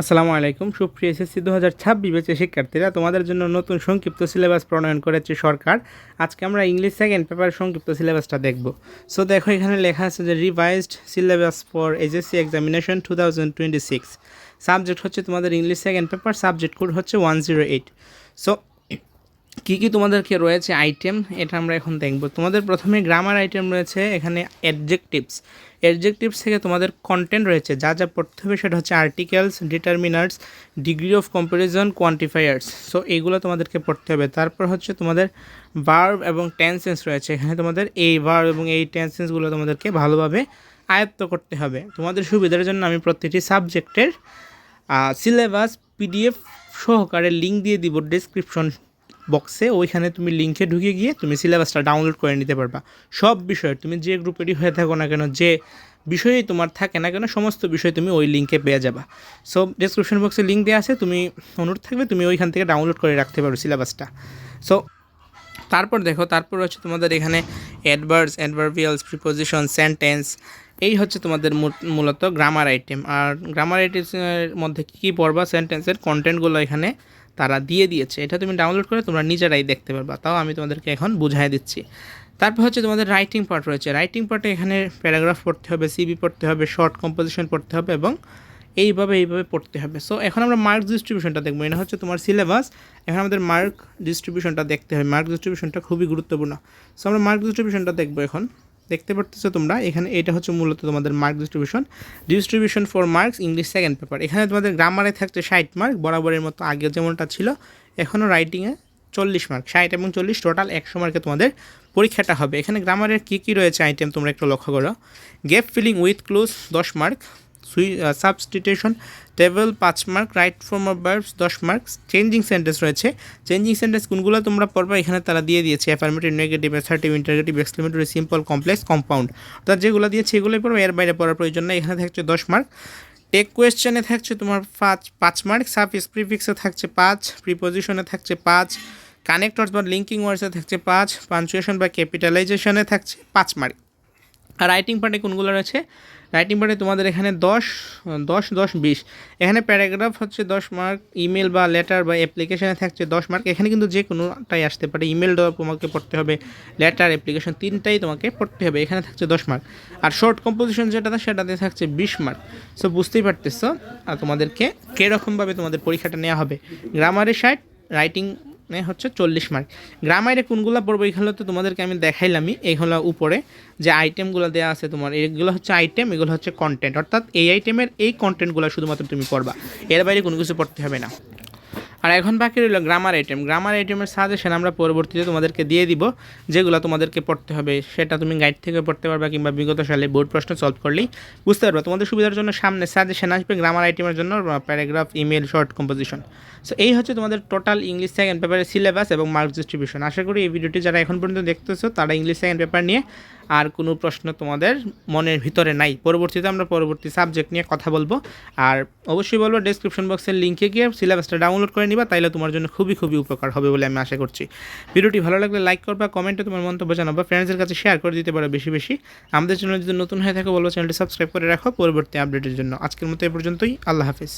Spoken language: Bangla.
আসসালামু আলাইকুম। সুপ্রিয় এসএসসি দু হাজার ছাব্বিশ বেচে শিক্ষার্থীরা, তোমাদের জন্য নতুন সংক্ষিপ্ত সিলেবাস প্রণয়ন করেছে সরকার। আজকে আমরা ইংলিশ সেকেন্ড পেপার সংক্ষিপ্ত সিলেবাসটা দেখব। সো দেখো, এখানে লেখা আছে যে revised syllabus for SSC examination two thousand twenty six subject হচ্ছে তোমাদের English second paper subject code হচ্ছে ওয়ান জিরো এইট সো কী কী তোমাদেরকে রয়েছে আইটেম এটা আমরা এখন দেখব। তোমাদের প্রথমে গ্রামার আইটেম রয়েছে, এখানে অ্যাডজেক্টিভস অ্যাডজেক্টিভস থেকে তোমাদের কন্টেন্ট রয়েছে, যা যা পড়তে হবে সেটা হচ্ছে articles determiners degree of comparison quantifiers so এইগুলো তোমাদেরকে পড়তে হবে। তারপর হচ্ছে তোমাদের ভার্ব এবং টেন্সেন্স রয়েছে, এখানে তোমাদের এই ভার্ব এবং এই টেন্সেন্সগুলো তোমাদেরকে ভালোভাবে আয়ত্ত করতে হবে। তোমাদের সুবিধার জন্য আমি প্রত্যেকটি সাবজেক্টের সিলেবাস পিডিএফ সহকারে লিঙ্ক দিয়ে দিব ডিসক্রিপশন বক্সে ওইখানে তুমি লিঙ্কে ঢুকে গিয়ে তুমি সিলেবাসটা ডাউনলোড করে নিতে পারবা। সব বিষয়ের তুমি যে গ্রুপেরই হয়ে থাকো না কেন, যে বিষয়েই তোমার থাকে না কেন, সমস্ত বিষয় তুমি ওই লিঙ্কে পেয়ে যাবা। সো ডিসক্রিপশন বক্সে লিঙ্ক দেওয়া আছে, তুমি অনুরোধ থাকবে তুমি ওইখান থেকে ডাউনলোড করে রাখতে পারো সিলেবাসটা সো তারপর দেখো, তারপর হচ্ছে তোমাদের এখানে অ্যাডভার্স অ্যাডভার্বিয়ালস প্রিপোজিশন সেন্টেন্স এই হচ্ছে তোমাদের মূল- মূলত গ্রামার আইটেম আর গ্রামার আইটেমের মধ্যে কী কী পড়বা সেন্টেন্সের কন্টেন্টগুলো এখানে তারা দিয়ে দিয়েছে। এটা তুমি ডাউনলোড করে তোমরা নিজেরাই দেখতে পারবা। তাও আমি তোমাদেরকে এখন বুঝাই দিচ্ছি। তারপর হচ্ছে তোমাদের রাইটিং পার্ট রয়েছে। রাইটিং পার্টে এখানে প্যারাগ্রাফ পড়তে হবে সিবি পড়তে হবে শর্ট কম্পোজিশন পড়তে হবে এবং এইভাবে এইভাবে পড়তে হবে। সো এখন আমরা মার্ক ডিস্ট্রিবিউশনটা দেখব। এটা হচ্ছে তোমার সিলেবাস এখন আমাদের মার্ক ডিস্ট্রিবিউশনটা দেখতে হবে। মার্ক ডিস্ট্রিবিউশনটা খুবই গুরুত্বপূর্ণ। সো আমরা মার্ক ডিস্ট্রিবিউশনটা দেখব এখন। দেখতে পারতেছো তোমরা, এখানে এটা হচ্ছে মূলত তোমাদের mark distribution distribution for marks English second paper এখানে তোমাদের গ্রামারে থাকছে ষাট মার্ক বরাবরের মতো আগে যেমনটা ছিল এখনও রাইটিংয়ে চল্লিশ মার্ক ষাট এবং চল্লিশ টোটাল একশো মার্কে তোমাদের পরীক্ষাটা হবে। এখানে গ্রামারের কী কী রয়েছে আইটেম তোমরা একটু লক্ষ্য করো। গ্যাপ ফিলিং উইথ ক্লোজ দশ মার্ক সুই সাবস্টিটিউশন টেবল পাঁচ mark right form of verbs দশ মার্ক চেঞ্জিং সেন্টেন্স রয়েছে। চেঞ্জিং সেন্টেন্স কোনগুলো তোমরা পড়বা? এখানে তারা দিয়ে দিয়েছে affirmative negative assertive interrogative exclamatory simple complex compound অর্থাৎ যেগুলো দিয়েছে এগুলোই পড়বে, এর বাইরে পড়ার প্রয়োজন নেই। এখানে থাকছে দশ মার্ক টেক কোয়েশ্চেনে থাকছে তোমার পাঁচ পাঁচ মার্ক সাফিস প্রিফিক্সে থাকছে পাঁচ প্রিপোজিশনে থাকছে পাঁচ কানেক্টরস বা লিঙ্কিং ওয়ার্ডসে থাকছে পাঁচ পাঞ্চুয়েশন বা ক্যাপিটালাইজেশনে থাকছে পাঁচ মার্ক আর রাইটিং পার্টে কোনগুলো রয়েছে? রাইটিং পার্টে তোমাদের এখানে দশ দশ দশ, বিশ। এখানে প্যারাগ্রাফ হচ্ছে দশ মার্ক, ইমেল বা লেটার বা অ্যাপ্লিকেশানে থাকছে দশ মার্ক। এখানে কিন্তু যে কোনোটাই আসতে পারে, ইমেল তোমাকে পড়তে হবে, লেটার, অ্যাপ্লিকেশন, তিনটাই তোমাকে পড়তে হবে। এখানে থাকছে দশ মার্ক। আর শর্ট কম্পোজিশন যেটাতে, সেটাতে থাকছে বিশ মার্ক। সো বুঝতেই পারতেছো, আর তোমাদেরকে কীরকমভাবে তোমাদের পরীক্ষাটা নেওয়া হবে। গ্রামারে ষাট, রাইটিং হচ্ছে চল্লিশ মার্ক গ্রামারে কোনগুলো পড়ব এগুলো তো তোমাদেরকে আমি দেখাইলামই। এইগুলো উপরে যে আইটেমগুলো দেওয়া আছে তোমার, এগুলো হচ্ছে আইটেম এগুলো হচ্ছে কন্টেন্ট অর্থাৎ এই আইটেমের এই কন্টেন্টগুলো শুধুমাত্র তুমি পড়বা। এর বাইরে কোনো কিছু পড়তে হবে না। আর এখন বাকি রইল গ্রামার আইটেম গ্রামার আইটেমের সাজেশন আমরা পরবর্তীতে তোমাদেরকে দিয়ে দিব, যেগুলো তোমাদেরকে পড়তে হবে, সেটা তুমি গাইড থেকে পড়তে পারবা কিংবা বিগত সালে বোর্ড প্রশ্ন সলভ করলেই বুঝতে পারবা। তোমাদের সুবিধার জন্য সামনে সাজেশন আসবে গ্রামার আইটেমের জন্য paragraph email short composition so এই হচ্ছে তোমাদের টোটাল ইংলিশ সেকেন্ড পেপারের সিলেবাস এবং মার্কস ডিস্ট্রিবিউশন আশা করি এই ভিডিওটি যারা এখন পর্যন্ত দেখতেছো, তারা ইংলিশ সেকেন্ড পেপার নিয়ে আর কোনো প্রশ্ন তোমাদের মনের ভিতরে নাই। পরবর্তীতে আমরা পরবর্তী সাবজেক্ট নিয়ে কথা বলব। আর অবশ্যই বলব ডেসক্রিপশন বক্সের লিঙ্কে গিয়ে সিলেবাসটা ডাউনলোড করে নিবা, তাইলে তোমার জন্য খুবই খুবই উপকার হবে বলে আমি আশা করছি। ভিডিওটি ভালো লাগলে লাইক করবা কমেন্টে তোমার মন্তব্য জানাবা ফ্রেন্ডসের কাছে শেয়ার করে দিতে পারো বেশি বেশি। আমাদের চ্যানেল যদি নতুন হয়ে থাকে, বলব চ্যানেলটি সাবস্ক্রাইব করে রাখো। পরবর্তী আপডেটের জন্য আজকের মতো এ পর্যন্তই। আল্লাহ হাফিজ।